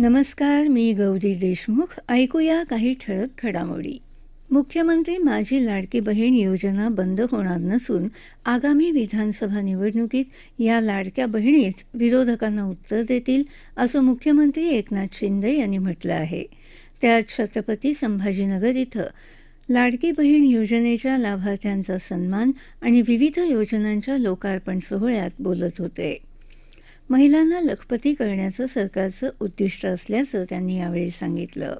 नमस्कार मी गौरी देशमुख. ऐकूया काही ठळक घडामोडी. मुख्यमंत्री माझी लाडकी बहीण योजना बंद होणार नसून आगामी विधानसभा निवडणुकीत या लाडक्या बहिणीच विरोधकांना उत्तर देतील असं मुख्यमंत्री एकनाथ शिंदे यांनी म्हटलं आहे. ते आज छत्रपती संभाजीनगर इथं लाडकी बहीण योजनेच्या लाभार्थ्यांचा सन्मान आणि विविध योजनांच्या लोकार्पण सोहळ्यात बोलत होते. महिलांना लखपती करण्याचं सरकारचं उद्दिष्ट असल्याचं त्यांनी यावेळी सांगितलं.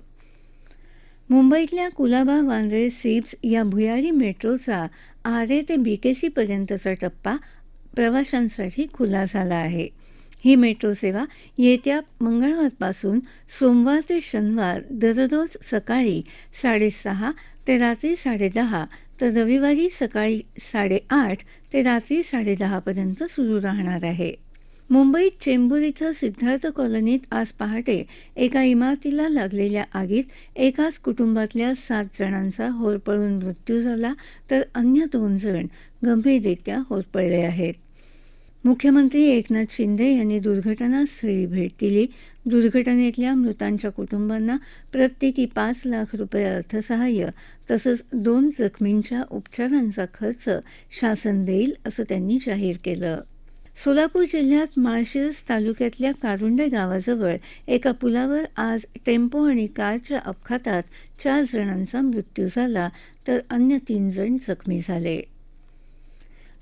मुंबईतल्या कुलाबा वांद्रे सिप्स या भुयारी मेट्रोचा आरे ते बीकेसीपर्यंतचा टप्पा प्रवाशांसाठी खुला झाला आहे. ही मेट्रो सेवा येत्या मंगळवारपासून सोमवार ते शनिवार दररोज सकाळी साडेसहा ते रात्री साडेदहा तर रविवारी सकाळी साडेआठ ते रात्री साडेदहापर्यंत सुरू राहणार आहे. मुंबईत चेंबूर इथं सिद्धार्थ कॉलनीत आज पहाटे एका इमारतीला लागलेल्या आगीत एकाच कुटुंबातल्या सात जणांचा होरपळून मृत्यू झाला तर अन्य दोन जण गंभीररित्या होरपळले आहेत. मुख्यमंत्री एकनाथ शिंदे यांनी दुर्घटनास्थळी भेट दिली. दुर्घटनेतल्या मृतांच्या कुटुंबांना प्रत्येकी पाच लाख रुपये अर्थसहाय्य तसंच दोन जखमींच्या उपचारांचा खर्च शासन देईल असं त्यांनी जाहीर केलं. सोलापूर जिल्ह्यात माळशिरस तालुक्यातल्या कारुंडे गावाजवळ एका पुलावर आज टेम्पो आणि कारच्या अपघातात चार जणांचा मृत्यू झाला तर अन्य तीन जण जखमी झाले.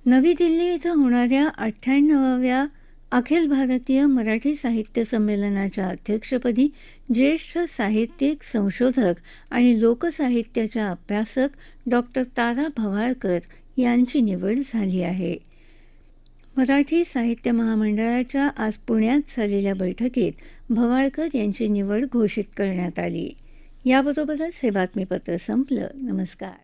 नवी दिल्ली इथं होणाऱ्या अठ्ठ्याण्णवाव्या अखिल भारतीय मराठी साहित्य संमेलनाच्या अध्यक्षपदी ज्येष्ठ साहित्यिक संशोधक आणि लोकसाहित्याच्या अभ्यासक डॉक्टर तारा भवाळकर यांची निवड झाली आहे. मराठी साहित्य महामंडळाच्या आज पुण्यात झालेल्या बैठकीत भवाळकर यांची निवड घोषित करण्यात आली. याबरोबरच हे बातमीपत्र संपलं. नमस्कार.